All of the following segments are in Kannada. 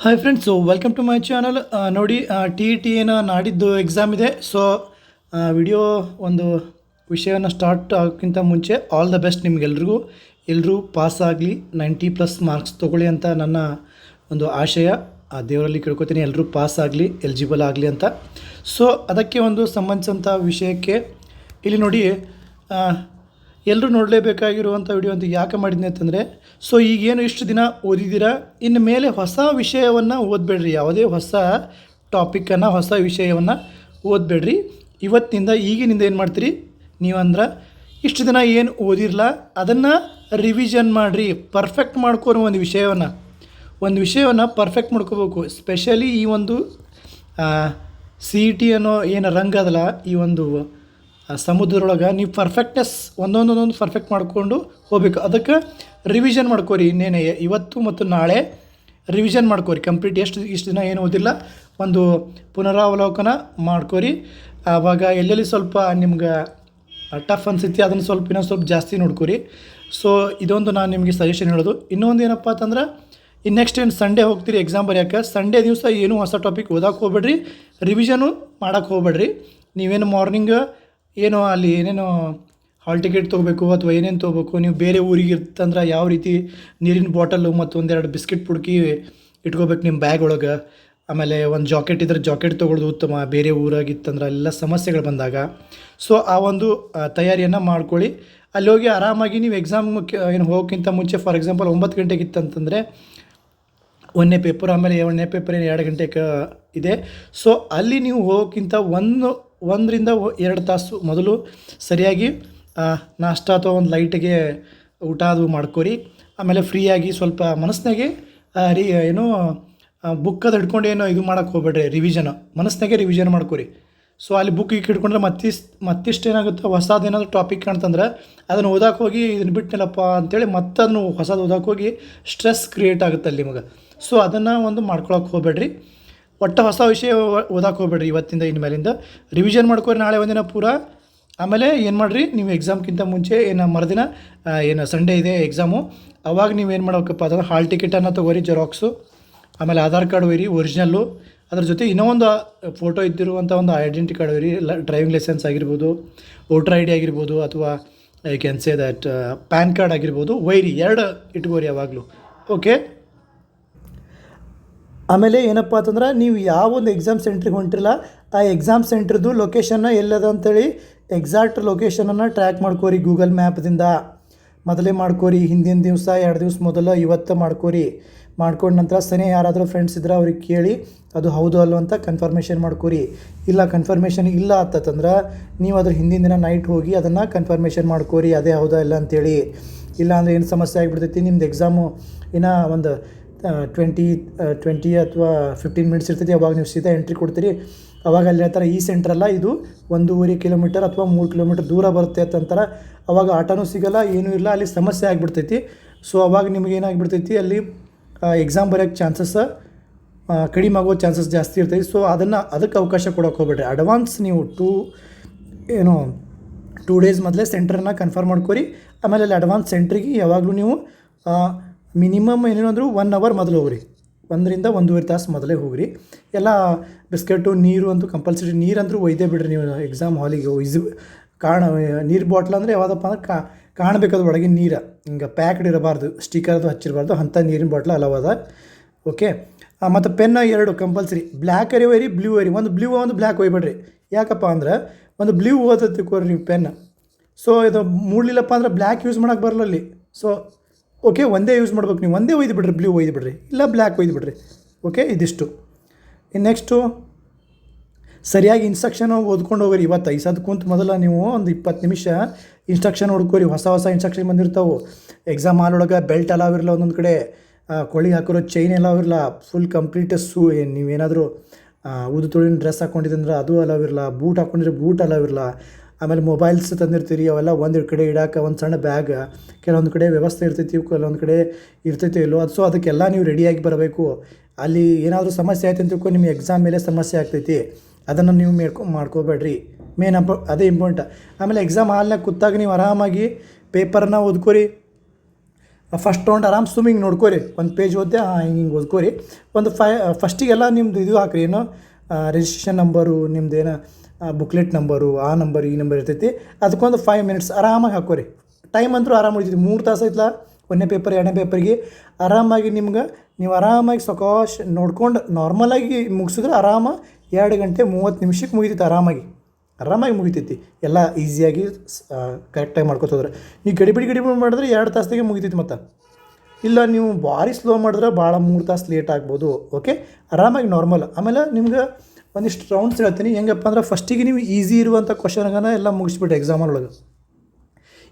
Hi friends welcome to my channel ನೋಡಿ ಟಿ ಇ ಟಿ ಏನೋ ನಾಡಿದ್ದು ಎಕ್ಸಾಮ್ ಇದೆ. ಸೊ ವಿಡಿಯೋ ಒಂದು ವಿಷಯವನ್ನು ಸ್ಟಾರ್ಟ್ ಆಗೋಕ್ಕಿಂತ ಮುಂಚೆ ಆಲ್ ದ ಬೆಸ್ಟ್ ನಿಮಗೆಲ್ರಿಗೂ. ಎಲ್ಲರೂ ಪಾಸ್ ಆಗಲಿ ನೈಂಟಿ ಪ್ಲಸ್ ಮಾರ್ಕ್ಸ್ ತೊಗೊಳ್ಳಿ ಅಂತ ನನ್ನ ಒಂದು ಆಶಯ. ಆ, ದೇವರಲ್ಲಿ ಕೇಳ್ಕೊತೀನಿ ಎಲ್ಲರೂ ಪಾಸ್ ಆಗಲಿ ಎಲಿಜಿಬಲ್ ಆಗಲಿ ಅಂತ. ಸೊ ಅದಕ್ಕೆ ಒಂದು ಸಂಬಂಧಿಸಿದಂಥ ವಿಷಯಕ್ಕೆ ಇಲ್ಲಿ ನೋಡಿ ಎಲ್ಲರೂ ನೋಡಲೇಬೇಕಾಗಿರುವಂಥ ವಿಡಿಯೋ ಅಂತ ಯಾಕೆ ಮಾಡಿದ್ನಿ ಅಂತಂದರೆ ಸೊ ಈಗೇನು ಇಷ್ಟು ದಿನ ಓದಿದ್ದೀರಾ? ಇನ್ನು ಮೇಲೆ ಹೊಸ ವಿಷಯವನ್ನು ಓದಬೇಡ್ರಿ. ಯಾವುದೇ ಹೊಸ ಟಾಪಿಕ್ಕನ್ನು ಹೊಸ ವಿಷಯವನ್ನು ಓದಬೇಡ್ರಿ. ಇವತ್ತಿನಿಂದ ಈಗಿನಿಂದ ಏನು ಮಾಡ್ತೀರಿ? ನೀವಂದ್ರೆ ಇಷ್ಟು ದಿನ ಏನು ಓದಿರಲ್ಲ ಅದನ್ನು ರಿವಿಷನ್ ಮಾಡಿರಿ. ಪರ್ಫೆಕ್ಟ್ ಮಾಡ್ಕೊರೋ ಒಂದು ವಿಷಯವನ್ನು. ಒಂದು ವಿಷಯವನ್ನು ಪರ್ಫೆಕ್ಟ್ ಮಾಡ್ಕೋಬೇಕು. ಸ್ಪೆಷಲಿ ಈ ಒಂದು ಸಿ ಇ ಟಿ ಅನ್ನೋ ಏನು ರಂಗದಲ್ಲ, ಈ ಒಂದು ಸಮುದ್ರದೊಳಗೆ ನೀವು ಪರ್ಫೆಕ್ಟ್ನೆಸ್ ಒಂದೊಂದೊಂದೊಂದು ಪರ್ಫೆಕ್ಟ್ ಮಾಡಿಕೊಂಡು ಹೋಗ್ಬೇಕು. ಅದಕ್ಕೆ ರಿವಿಷನ್ ಮಾಡ್ಕೋರಿ. ಇನ್ನೇನೆ ಇವತ್ತು ಮತ್ತು ನಾಳೆ ರಿವಿಷನ್ ಮಾಡ್ಕೋರಿ. ಕಂಪ್ಲೀಟ್ ಎಷ್ಟು ಇಷ್ಟು ದಿನ ಏನು ಓದಿಲ್ಲ. ಒಂದು ಪುನರಾವಲೋಕನ ಮಾಡ್ಕೋರಿ. ಆವಾಗ ಎಲ್ಲೆಲ್ಲಿ ಸ್ವಲ್ಪ ನಿಮ್ಗೆ ಟಫ್ ಅನಿಸುತ್ತೆ ಅದನ್ನು ಸ್ವಲ್ಪ ಇನ್ನೊಂದು ಸ್ವಲ್ಪ ಜಾಸ್ತಿ ನೋಡ್ಕೋರಿ. ಸೊ ಇದೊಂದು ನಾನು ನಿಮಗೆ ಸಜೆಷನ್ ಹೇಳೋದು. ಇನ್ನೊಂದು ಏನಪ್ಪ ಅಂತಂದ್ರೆ ಇನ್ನು ನೆಕ್ಸ್ಟ್ ಏನು ಸಂಡೇ ಹೋಗ್ತೀರಿ ಎಕ್ಸಾಮ್ ಬರೆಯೋಕ್ಕೆ ಸಂಡೇ ದಿವಸ ಏನು ಹೊಸ ಟಾಪಿಕ್ ಓದೋಕೆ ಹೋಗ್ಬೇಡ್ರಿ. ರಿವಿಷನು ಮಾಡೋಕ್ಕೆ ಹೋಗ್ಬೇಡ್ರಿ. ನೀವೇನು ಮಾರ್ನಿಂಗ್ ಏನೋ ಅಲ್ಲಿ ಏನೇನೋ ಹಾಲ್ ಟಿಕೆಟ್ ತೊಗೋಬೇಕು ಅಥವಾ ಏನೇನು ತೊಗೋಬೇಕು, ನೀವು ಬೇರೆ ಊರಿಗೆ ಇರ್ತಂದ್ರೆ ಯಾವ ರೀತಿ ನೀರಿನ ಬಾಟಲು ಮತ್ತು ಒಂದೆರಡು ಬಿಸ್ಕೆಟ್ ಪುಡ್ಕಿ ಇಟ್ಕೋಬೇಕು ನಿಮ್ಮ ಬ್ಯಾಗ್ ಒಳಗೆ. ಆಮೇಲೆ ಒಂದು ಜಾಕೆಟ್ ಇದ್ರೆ ಜಾಕೆಟ್ ತೊಗೊಳ್ಳೋದು ಉತ್ತಮ, ಬೇರೆ ಊರಾಗಿತ್ತಂದ್ರೆ ಎಲ್ಲ ಸಮಸ್ಯೆಗಳು ಬಂದಾಗ. ಸೊ ಆ ಒಂದು ತಯಾರಿಯನ್ನು ಮಾಡ್ಕೊಳ್ಳಿ. ಅಲ್ಲಿ ಹೋಗಿ ಆರಾಮಾಗಿ ನೀವು ಎಕ್ಸಾಮ್ ಏನು ಹೋಗೋಕ್ಕಿಂತ ಮುಂಚೆ ಫಾರ್ ಎಕ್ಸಾಂಪಲ್ ಒಂಬತ್ತು ಗಂಟೆಗೆ ಇತ್ತಂತಂದರೆ ಒಂದನೇ ಪೇಪರ್ ಆಮೇಲೆ ಎರಡನೇ ಪೇಪರ್ ಏನು ಎರಡು ಗಂಟೆಗೆ ಇದೆ. ಸೊ ಅಲ್ಲಿ ನೀವು ಹೋಗೋಕ್ಕಿಂತ ಒಂದು ಒಂದರಿಂದ ಎರಡು ತಾಸು ಮೊದಲು ಸರಿಯಾಗಿ ನಾಷ್ಟ ಅಥವಾ ಒಂದು ಲೈಟಿಗೆ ಊಟ ಅದು ಮಾಡ್ಕೊರಿ. ಆಮೇಲೆ ಫ್ರೀಯಾಗಿ ಸ್ವಲ್ಪ ಮನಸ್ಸಿನಾಗೆ ರೀ, ಏನು ಬುಕ್ ಅದು ಹಿಡ್ಕೊಂಡು ಏನೋ ಇದು ಮಾಡೋಕ್ಕೆ ಹೋಗ್ಬೇಡ್ರಿ ರಿವಿಷನ್ ಮನಸ್ಸಿನಾಗೆ ರಿವಿಷನ್ ಮಾಡ್ಕೊರಿ. ಸೊ ಅಲ್ಲಿ ಬುಕ್ ಈಗ ಹಿಡ್ಕೊಂಡ್ರೆ ಮತ್ತಿಸ್ ಮತ್ತಿಷ್ಟು ಏನಾಗುತ್ತೆ, ಹೊಸದು ಏನಾದರೂ ಟಾಪಿಕ್ ಕಾಣ್ತಂದ್ರೆ ಅದನ್ನು ಓದಕ್ಕೆ ಹೋಗಿ ಇದನ್ನು ಬಿಟ್ನಲ್ಲಪ್ಪ ಅಂತೇಳಿ ಮತ್ತದನ್ನು ಹೊಸದು ಓದಕ್ಕೆ ಹೋಗಿ ಸ್ಟ್ರೆಸ್ ಕ್ರಿಯೇಟ್ ಆಗುತ್ತೆ ಅಲ್ಲಿ ನಿಮಗೆ. ಸೊ ಅದನ್ನು ಒಂದು ಮಾಡ್ಕೊಳಕ್ಕೆ ಹೋಗ್ಬೇಡ್ರಿ. ಒಟ್ಟು ಹೊಸ ವಿಷಯ ಓದಕ್ಕೆ ಹೋಗ್ಬೇಡ್ರಿ ಇವತ್ತಿಂದ ಇನ್ಮೇಲಿಂದ. ರಿವಿಷನ್ ಮಾಡ್ಕೊರಿ ನಾಳೆ ಒಂದಿನ ಪೂರ. ಆಮೇಲೆ ಏನು ಮಾಡಿರಿ, ನೀವು ಎಕ್ಸಾಮ್ಗಿಂತ ಮುಂಚೆ ಏನು ಮರುದಿನ ಏನು ಸಂಡೇ ಇದೆ ಎಕ್ಸಾಮು ಅವಾಗ ನೀವು ಏನು ಮಾಡ್ಬೇಕಪ್ಪ ಅದನ್ನು ಹಾಲ್ ಟಿಕೆಟನ್ನು ತೊಗೋರಿ ಜೆರಾಕ್ಸು ಆಮೇಲೆ ಆಧಾರ್ ಕಾರ್ಡ್ ಒಯ್ಯಿರಿ ಒರಿಜಿನಲ್ಲು ಅದ್ರ ಜೊತೆ ಇನ್ನೂ ಒಂದು ಫೋಟೋ ಇದ್ದಿರುವಂಥ ಒಂದು ಐಡೆಂಟಿ ಕಾರ್ಡ್ ಒಯ್ಯಿರಿ ಲ ಡ್ರೈವಿಂಗ್ ಲೈಸೆನ್ಸ್ ಆಗಿರ್ಬೋದು ವೋಟರ್ ಐ ಡಿ ಆಗಿರ್ಬೋದು, ಅಥವಾ I can say that PAN card ಆಗಿರ್ಬೋದು ವೈರಿ ಎರಡು ಇಟ್ಕೋರಿ ಯಾವಾಗಲೂ ಓಕೆ ಆಮೇಲೆ ಏನಪ್ಪ ಅಂತಂದ್ರೆ ನೀವು ಯಾವ ಒಂದು ಎಕ್ಸಾಮ್ ಸೆಂಟ್ರಿಗೆ ಹೊಂಟಿರಲ್ಲ, ಆ ಎಕ್ಸಾಮ್ ಸೆಂಟ್ರದ್ದು ಲೊಕೇಶನ್ನ ಎಲ್ಲದ ಅಂತೇಳಿ ಎಕ್ಸಾಕ್ಟ್ ಲೊಕೇಶನನ್ನು ಟ್ರ್ಯಾಕ್ ಮಾಡ್ಕೋರಿ ಗೂಗಲ್ ಮ್ಯಾಪ್ದಿಂದ ಮೊದಲೇ ಮಾಡ್ಕೋರಿ, ಹಿಂದಿನ ದಿವಸ, ಎರಡು ದಿವಸ ಮೊದಲು, ಇವತ್ತು ಮಾಡ್ಕೋರಿ. ಮಾಡ್ಕೊಂಡ ನಂತರ ಸನಿ ಯಾರಾದರೂ ಫ್ರೆಂಡ್ಸ್ ಇದ್ರೆ ಅವ್ರಿಗೆ ಕೇಳಿ, ಅದು ಹೌದು ಅಲ್ವ ಅಂತ ಕನ್ಫರ್ಮೇಷನ್ ಮಾಡ್ಕೋರಿ. ಇಲ್ಲ ಕನ್ಫರ್ಮೇಷನ್ ಇಲ್ಲ ಅಂತಂದ್ರೆ ನೀವು ಅದ್ರ ಹಿಂದಿನ ದಿನ ನೈಟ್ ಹೋಗಿ ಅದನ್ನು ಕನ್ಫರ್ಮೇಷನ್ ಮಾಡ್ಕೋರಿ, ಅದೇ ಹೌದಾ ಇಲ್ಲ ಅಂತೇಳಿ. ಇಲ್ಲ ಅಂದರೆ ಏನು ಸಮಸ್ಯೆ ಆಗಿಬಿಡ್ತೈತಿ, ನಿಮ್ದು ಎಕ್ಸಾಮು ಇನ್ನೂ ಒಂದು ಟ್ವೆಂಟಿ ಟ್ವೆಂಟಿ ಅಥವಾ ಫಿಫ್ಟೀನ್ ಮಿನಿಟ್ಸ್ ಇರ್ತೈತಿ ಅವಾಗ ನೀವು ಸೀದಾ ಎಂಟ್ರಿ ಕೊಡ್ತೀರಿ. ಅವಾಗ ಅಲ್ಲಿ ಹೇಳ್ತಾರೆ, ಈ ಸೆಂಟ್ರಲ್ಲ ಇದು ಒಂದೂವರೆ ಕಿಲೋಮೀಟರ್ ಅಥವಾ ಮೂರು ಕಿಲೋಮೀಟರ್ ದೂರ ಬರುತ್ತೆ ಅಂತಂತಾರೆ ಅವಾಗ ಆಟೋನೂ ಸಿಗಲ್ಲ, ಏನೂ ಇಲ್ಲ, ಅಲ್ಲಿ ಸಮಸ್ಯೆ ಆಗಿಬಿಡ್ತೈತಿ. ಸೊ ಅವಾಗ ನಿಮ್ಗೆ ಏನಾಗಿಬಿಡ್ತೈತಿ, ಅಲ್ಲಿ ಎಕ್ಸಾಮ್ ಬರೋಕ್ಕೆ ಚಾನ್ಸಸ್ ಕಡಿಮೆ ಆಗೋ ಚಾನ್ಸಸ್ ಜಾಸ್ತಿ ಇರ್ತೈತಿ. ಸೊ ಅದನ್ನು, ಅದಕ್ಕೆ ಅವಕಾಶ ಕೊಡೋಕೆ ಹೋಗ್ಬೇಡ್ರಿ. ಅಡ್ವಾನ್ಸ್ ನೀವು ಟೂ ಏನು ಟೂ ಡೇಸ್ ಮೊದಲೇ ಸೆಂಟ್ರನ್ನ ಕನ್ಫರ್ಮ್ ಮಾಡ್ಕೊರಿ. ಆಮೇಲೆ ಅಲ್ಲಿ ಅಡ್ವಾನ್ಸ್ ಸೆಂಟ್ರಿಗೆ ಯಾವಾಗಲೂ ನೀವು ಮಿನಿಮಮ್ ಏನೇನಂದ್ರು ಒನ್ ಅವರ್ ಮೊದಲು ಹೋಗ್ರಿ. ಒಂದರಿಂದ ಒಂದೂವರೆ ತಾಸು ಮೊದಲೇ ಹೋಗ್ರಿ. ಎಲ್ಲ ಬಿಸ್ಕೆಟು, ನೀರು ಅಂತೂ ಕಂಪಲ್ಸರಿ ನೀರಂತೂ ಒಯ್ದೇ ಬಿಡ್ರಿ ನೀವು ಎಕ್ಸಾಮ್ ಹಾಲಿಗೆ ಇಸು ಕಾಣ, ನೀರು ಬಾಟ್ಲ್ ಅಂದರೆ ಯಾವುದಪ್ಪ ಅಂದ್ರೆ ಕಾ, ಕಾಣಬೇಕದು ಒಳಗೆ ನೀರು. ಹಿಂಗೆ ಪ್ಯಾಕ್ಡ್ ಇರಬಾರ್ದು ಸ್ಟಿಕರ್ ಅದು ಹಚ್ಚಿರಬಾರ್ದು ಅಂಥ ನೀರಿನ ಬಾಟ್ಲ್ ಅಲವಾದ ಓಕೆ ಮತ್ತು ಪೆನ್ನ ಎರಡು ಕಂಪಲ್ಸರಿ ಬ್ಲ್ಯಾಕ್ ಅರಿ ಒಯ್ರಿ ಬ್ಲೂ ಅರಿ. ಒಂದು ಬ್ಲೂ ಒಂದು ಬ್ಲ್ಯಾಕ್ ಒಯ್ಬೇಡ್ರಿ. ಯಾಕಪ್ಪ ಅಂದ್ರೆ ಒಂದು ಬ್ಲೂ ಓದತ್ತೆ ಕೊಡ್ರಿ ನೀವು ಪೆನ್ ಸೊ ಇದು ಮೂಡಲಿಲ್ಲಪ್ಪ ಅಂದ್ರೆ ಬ್ಲ್ಯಾಕ್ ಯೂಸ್ ಮಾಡೋಕ್ಕೆ ಬರಲಲ್ಲಿ ಸೊ ಓಕೆ ಒಂದೇ ಯೂಸ್ ಮಾಡ್ಬೇಕು. ನೀವು ಒಂದೇ ಒಯ್ದು ಬಿಡ್ರಿ ಬ್ಲೂ ಒಯ್ದು ಬಿಡ್ರಿ, ಇಲ್ಲ ಬ್ಲ್ಯಾಕ್ ಒಯ್ದು ಬಿಡ್ರಿ. ಓಕೆ ಇದಿಷ್ಟು. ಇನ್ನು ನೆಕ್ಸ್ಟು ಸರಿಯಾಗಿ ಇನ್ಸ್ಟ್ರಕ್ಷನ್ ಓದ್ಕೊಂಡು ಹೋಗ್ರಿ. ಇವತ್ತು ಐದು ಸದ್ ಕುಂತು ಮೊದಲ ನೀವು ಒಂದು ಇಪ್ಪತ್ತು ನಿಮಿಷ ಇನ್ಸ್ಟ್ರಕ್ಷನ್ ಹುಡ್ಕೋರಿ. ಹೊಸ ಹೊಸ ಇನ್ಸ್ಟ್ರಕ್ಷನ್ ಬಂದಿರ್ತಾವೆ. ಎಕ್ಸಾಮ್ ಹಾಲ್ ಒಳಗೆ ಬೆಲ್ಟ್ ಅಲಾವ್ ಇರಲ್ಲ ಒಂದೊಂದು ಕಡೆ. ಕೊಳಿ ಹಾಕಿರೋ ಚೈನ್ ಅಲಾವ್ ಇರಲ್ಲ ಫುಲ್ ಕಂಪ್ಲೀಟ್ ಸೂ ಏನು ನೀವೇನಾದರೂ ಉದ್ದು ತೊಳಿನ ಡ್ರೆಸ್ ಹಾಕ್ಕೊಂಡಿದ್ದಂದ್ರೆ ಅದು ಅಲಾವ್ ಇರಲ್ಲ ಬೂಟ್ ಹಾಕ್ಕೊಂಡಿದ್ರೆ ಬೂಟ್ ಅಲಾವ್ ಇರಲ್ಲ ಆಮೇಲೆ ಮೊಬೈಲ್ಸ್ ತಂದಿರ್ತೀರಿ, ಅವೆಲ್ಲ ಒಂದು ಕಡೆ ಇಡಾಕ, ಒಂದು ಸಣ್ಣ ಬ್ಯಾಗ್ ಕೆಲವೊಂದು ಕಡೆ ವ್ಯವಸ್ಥೆ ಇರ್ತೈತಿ, ಕೆಲವೊಂದು ಕಡೆ ಇರ್ತೈತಿ ಇಲ್ಲೋ ಅದು ಸೊ ಅದಕ್ಕೆಲ್ಲ ನೀವು ರೆಡಿಯಾಗಿ ಬರಬೇಕು. ಅಲ್ಲಿ ಏನಾದರೂ ಸಮಸ್ಯೆ ಆಯ್ತು ಅಂತ ತಿಳ್ಕೊ ನಿಮ್ಮ ಎಕ್ಸಾಮ್ ಮೇಲೆ ಸಮಸ್ಯೆ ಆಗ್ತೈತಿ. ಅದನ್ನು ನೀವು ಮೇಡ್ಕೊ, ಮಾಡ್ಕೋಬೇಡ್ರಿ. ಮೇನ್ ಅಪ ಅದೇ ಇಂಪಾರ್ಟೆಂಟ್ ಆಮೇಲೆ ಎಕ್ಸಾಮ್ ಹಾಲ್ನಾಗ ಕೂತಾಗ ನೀವು ಆರಾಮಾಗಿ ಪೇಪರ್ನ ಓದ್ಕೊರಿ. ಫಸ್ಟ್ ರೌಂಡ್ ಆರಾಮ್ ಸ್ವಿಮ್ಮಿಂಗ್ ಹಿಂಗೆ ನೋಡ್ಕೋರಿ. ಒಂದು ಪೇಜ್ ಓದ್ದೆ ಹಿಂಗೆ ಹಿಂಗೆ ಓದ್ಕೋರಿ. ಒಂದು ಫೈ ಫಸ್ಟಿಗೆಲ್ಲ ನಿಮ್ದು ಇದು ಹಾಕ್ರಿ, ಏನು ರಿಜಿಸ್ಟ್ರೇಷನ್ ನಂಬರು ನಿಮ್ದು ಬುಕ್ಲೆಟ್ ನಂಬರು ಆ ನಂಬರ್ ಈ ನಂಬರ್ ಇರ್ತೈತಿ. ಅದಕ್ಕೊಂದು ಫೈವ್ ಮಿನಿಟ್ಸ್ ಆರಾಮಾಗಿ ಹಾಕೋರಿ. ಟೈಮ್ ಅಂತೂ ಆರಾಮ ಉಳಿತೈತಿ. ಮೂರು ತಾಸು ಐತಲ್ಲ ಒಂದನೇ ಪೇಪರ್ ಎರಡನೇ ಪೇಪರ್ಗೆ ಆರಾಮಾಗಿ ನಿಮ್ಗೆ, ನೀವು ಆರಾಮಾಗಿ ಸಕಾಶ್ ನೋಡ್ಕೊಂಡು ನಾರ್ಮಲಾಗಿ ಮುಗಿಸಿದ್ರೆ ಆರಾಮ ಎರಡು ಗಂಟೆ ಮೂವತ್ತು ನಿಮಿಷಕ್ಕೆ ಮುಗಿತೈತಿ ಆರಾಮಾಗಿ. ಆರಾಮಾಗಿ ಮುಗಿತೈತಿ. ಎಲ್ಲ ಈಸಿಯಾಗಿ ಕರೆಕ್ಟಾಗಿ ಮಾಡ್ಕೊತೋದ್ರೆ ನೀವು ಗಡಿಬಿಡಿ ಗಡಿಬಿಡಿ ಮಾಡಿದ್ರೆ ಎರಡು ತಾಸಿಗೆ ಮುಗಿತೈತಿ ಮತ್ತು. ಇಲ್ಲ ನೀವು ಭಾರಿ ಸ್ಲೋ ಮಾಡಿದ್ರೆ ಭಾಳ ಮೂರು ತಾಸು ಲೇಟ್ ಆಗ್ಬೋದು. ಓಕೆ ಆರಾಮಾಗಿ ನಾರ್ಮಲ್ ಆಮೇಲೆ ನಿಮ್ಗೆ ಒಂದಿಷ್ಟು ರೌಂಡ್ಸ್ ಹೇಳ್ತೀನಿ. ಹೆಂಗಪ್ಪ ಅಂದ್ರೆ ಫಸ್ಟಿಗೆ ನೀವು ಈಸಿ ಇರುವಂಥ ಕ್ವಶನ್ಗನ ಎಲ್ಲ ಮುಗಿಸ್ಬಿಟ್ಟು ಎಕ್ಸಾಮ್ ಒಳಗೆ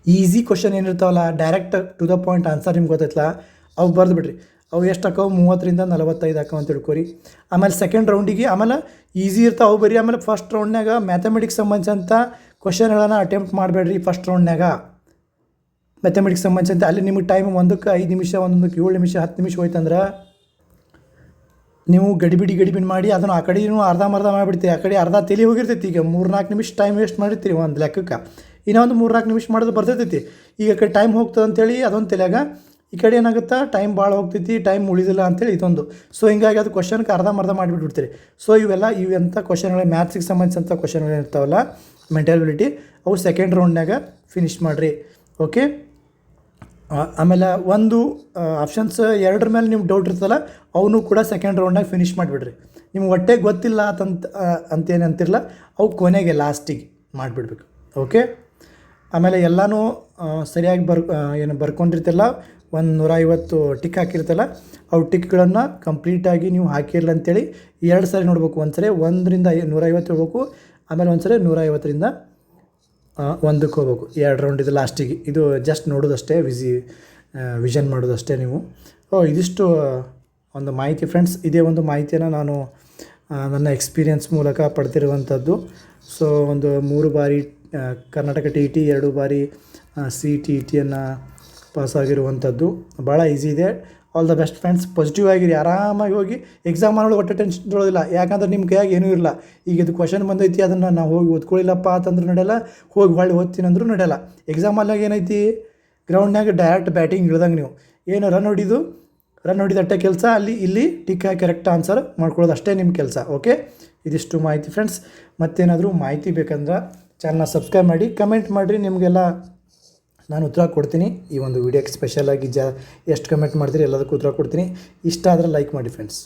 easy question ಏನಿರ್ತಾವಲ್ಲ direct to the point answer ನಿಮ್ಗೆ ಗೊತ್ತೈತಲ್ಲ ಅವು ಬರೆದು ಬಿಡ್ರಿ ಅವು ಎಷ್ಟು ಹಾಕವು? ಮೂವತ್ತರಿಂದ ನಲವತ್ತೈದು ಹಾಕೋ ಅಂತ ತಿಳ್ಕೊರಿ. ಆಮೇಲೆ ಸೆಕೆಂಡ್ ರೌಂಡಿಗೆ ಆಮೇಲೆ ಈಸಿ ಇರ್ತಾವೆ ಅವು ಬರೀ. ಆಮೇಲೆ ಫಸ್ಟ್ ರೌಂಡ್ನಾಗ ಮ್ಯಾಥಮೆಟಿಕ್ಸ್ ಸಂಬಂಧಿಸಿದಂಥ ಕ್ವಶನ್ಗಳನ್ನು ಅಟೆಂಪ್ಟ್ ಮಾಡಬೇಡ್ರಿ ಫಸ್ಟ್ ರೌಂಡ್ನಾಗ ಮ್ಯಾಥಮೆಟಿಕ್ಸ್ ಸಂಬಂಧಿಸಿದಂತೆ ಅಲ್ಲಿ ನಿಮಗೆ ಟೈಮ್ ಒಂದಕ್ಕೆ ಐದು ನಿಮಿಷ, ಒಂದೊಂದಕ್ಕೆ ಏಳು ನಿಮಿಷ, ಹತ್ತು ನಿಮಿಷ ಹೋಯ್ತಂದ್ರೆ ನೀವು ಗಡಿಬಿಡಿ ಗಡಿಬಿಡಿ ಮಾಡಿ ಅದನ್ನು ಆ ಕಡೆ ನೀವು ಮರ್ಧ ಮಾಡಿಬಿಡ್ತೀರಿ, ಆ ಕಡೆ ಅರ್ಧ ತಲೆ ಹೋಗಿರ್ತೈತಿ, ಈಗ ಮೂರು ನಾಲ್ಕು ನಿಮಿಷ ಟೈಮ್ ವೇಸ್ಟ್ ಮಾಡಿರ್ತೀರಿ ಒಂದು ಲೆಕ್ಕಕ್ಕೆ. ಇನ್ನೊಂದು ಮೂರ್ನಾಲ್ಕು ಮೂರು ನಾಲ್ಕು ನಿಮಿಷ ಮಾಡೋದು ಬರ್ತೈತಿ ಈಗ ಕಡೆ ಟೈಮ್ ಹೋಗ್ತದೆ ಅಂತೇಳಿ ಅದೊಂದು ತಲೆಯಾಗ ಈ ಕಡೆ ಏನಾಗುತ್ತಾ ಟೈಮ್ ಭಾಳ ಹೋಗ್ತೈತಿ ಟೈಮ್ ಉಳಿದಿಲ್ಲ ಅಂತೇಳಿ ಇದೊಂದು. ಸೊ ಹಿಂಗಾಗಿ ಅದು ಕ್ವಶನ್ಗೆ ಅರ್ಧಂಬರ್ಧ ಮಾಡಿಬಿಟ್ಬಿಡ್ತೀರಿ. ಸೊ ಇವೆಲ್ಲ ಇವೆಂಥ ಕ್ವಶನ್ಗಳು ಮ್ಯಾಥ್ಸಿಗೆ ಸಂಬಂಧಿಸಿದಂಥ ಕ್ವಶನ್ಗಳು ಇರ್ತಾವಲ್ಲ ಮೆಂಟಾಲಿಟಿ ಅವು ಸೆಕೆಂಡ್ ರೌಂಡ್ನಾಗ ಫಿನಿಶ್ ಮಾಡಿರಿ. ಓಕೆ ಆಮೇಲೆ ಒಂದು ಆಪ್ಷನ್ಸ್ ಎರಡರ ಮೇಲೆ ನಿಮ್ಗೆ ಡೌಟ್ ಇರ್ತಲ್ಲ ಅವನು ಕೂಡ ಸೆಕೆಂಡ್ ರೌಂಡಾಗ ಫಿನಿಶ್ ಮಾಡಿಬಿಡ್ರಿ. ನಿಮ್ಗೆ ಒಟ್ಟೆ ಗೊತ್ತಿಲ್ಲ ಅಂತಂತ ಅಂತೇನು ಅಂತಿರಲ್ಲ ಅವು ಕೊನೆಗೆ ಲಾಸ್ಟಿಗೆ ಮಾಡಿಬಿಡ್ಬೇಕು. ಓಕೆ ಆಮೇಲೆ ಎಲ್ಲನೂ ಸರಿಯಾಗಿ ಬರ್ ಏನು ಬರ್ಕೊಂಡಿರ್ತಲ್ಲ ಒಂದು ನೂರ ಐವತ್ತು ಟಿಕ್ ಹಾಕಿರ್ತಲ್ಲ ಅವು ಟಿಕ್ಗಳನ್ನು ಕಂಪ್ಲೀಟಾಗಿ ನೀವು ಹಾಕಿರಲ್ಲ ಅಂತೇಳಿ ಎರಡು ಸರಿ ನೋಡ್ಬೇಕು. ಒಂದು ಸರಿ ಒಂದರಿಂದ ನೂರ ನೂರೈವತ್ತು ಹೇಳ್ಬೇಕು ಆಮೇಲೆ ಒಂದು ಸರಿ ನೂರ ಐವತ್ತರಿಂದ ಆ, ಒಂದಕ್ಕೆ ಹೋಗ್ಬೇಕು. ಎರಡು ರೌಂಡ್ ಇದು ಲಾಸ್ಟಿಗೆ ಇದು ಜಸ್ಟ್ ನೋಡೋದಷ್ಟೇ ವಿಸಿ ವಿಷನ್ ಮಾಡೋದಷ್ಟೇ ನೀವು. ಓ, ಇದಿಷ್ಟು ಒಂದು ಮಾಹಿತಿ ಫ್ರೆಂಡ್ಸ್ ಇದೇ ಒಂದು ಮಾಹಿತಿಯನ್ನು ನಾನು ನನ್ನ ಎಕ್ಸ್ಪೀರಿಯನ್ಸ್ ಮೂಲಕ ಪಡೆದಿರುವಂಥದ್ದು ಸೊ ಒಂದು ಮೂರು ಬಾರಿ ಕರ್ನಾಟಕ ಟಿ ಟಿ ಎರಡು ಬಾರಿ ಸಿ ಟಿ ಟಿಯನ್ನು ಪಾಸಾಗಿರುವಂಥದ್ದು ಭಾಳ ಈಸಿ ಇದೆ. All the best friends positive ಆಗಿರಿ, ಆರಾಮಾಗಿ ಹೋಗಿ ಎಕ್ಸಾಮ್ ಮಾಡೋದು ಒಟ್ಟು ಟೆನ್ಷನ್ ತೊಳೋದಿಲ್ಲ ಯಾಕಂದ್ರೆ ನಿಮ್ಮ ಕೈಯಾಗ ಏನೂ ಇರಲ್ಲ. ಈಗ ಇದು ಕ್ವಶನ್ ಬಂದೈತಿ, ಅದನ್ನು ನಾವು ಹೋಗಿ ಓದ್ಕೊಳ್ಳಿಲ್ಲಪ್ಪ ಅಂತಂದ್ರೆ ನಡೆಯಲ್ಲ. ಹೋಗಿ ಹೊಳ್ಳಿ ಓದ್ತೀನಿ ಅಂದ್ರೂ ನಡೆಯಲ್ಲ. ಎಕ್ಸಾಮಲ್ಲಾಗ ಏನೈತಿ? ಗ್ರೌಂಡ್ನಾಗ ಡೈರೆಕ್ಟ್ ಬ್ಯಾಟಿಂಗ್ ಇಳ್ದಂಗೆ ನೀವು. ಏನು ರನ್ ಹೊಡಿದು? ರನ್ ಹೊಡಿದಟ್ಟೆ ಕೆಲಸ, ಅಲ್ಲಿ ಇಲ್ಲಿ ಟಿಕ್ ಕರೆಕ್ಟ್ ಆನ್ಸರ್ ಮಾಡ್ಕೊಳ್ಳೋದು ಅಷ್ಟೇ ನಿಮ್ಮ ಕೆಲಸ ಓಕೆ ಇದಿಷ್ಟು ಮಾಹಿತಿ ಫ್ರೆಂಡ್ಸ್ ಮತ್ತೇನಾದರೂ ಮಾಹಿತಿ ಬೇಕಂದ್ರೆ ಚಾನಲ್ನ ಸಬ್ಸ್ಕ್ರೈಬ್ ಮಾಡಿ ಕಮೆಂಟ್ ಮಾಡಿರಿ ನಿಮಗೆಲ್ಲ ನಾನು ಉತ್ತರ ಕೊಡ್ತೀನಿ. ಈ ಒಂದು ವಿಡಿಯೋಕ್ಕೆ ಸ್ಪೆಷಲಾಗಿ ಜಾ, ಎಷ್ಟು ಕಮೆಂಟ್ ಮಾಡ್ತೀರಿ ಎಲ್ಲದಕ್ಕೂ ಉತ್ತರ ಕೊಡ್ತೀನಿ. ಇಷ್ಟ ಆದರೆ ಲೈಕ್ ಮಾಡಿ ಫ್ರೆಂಡ್ಸ್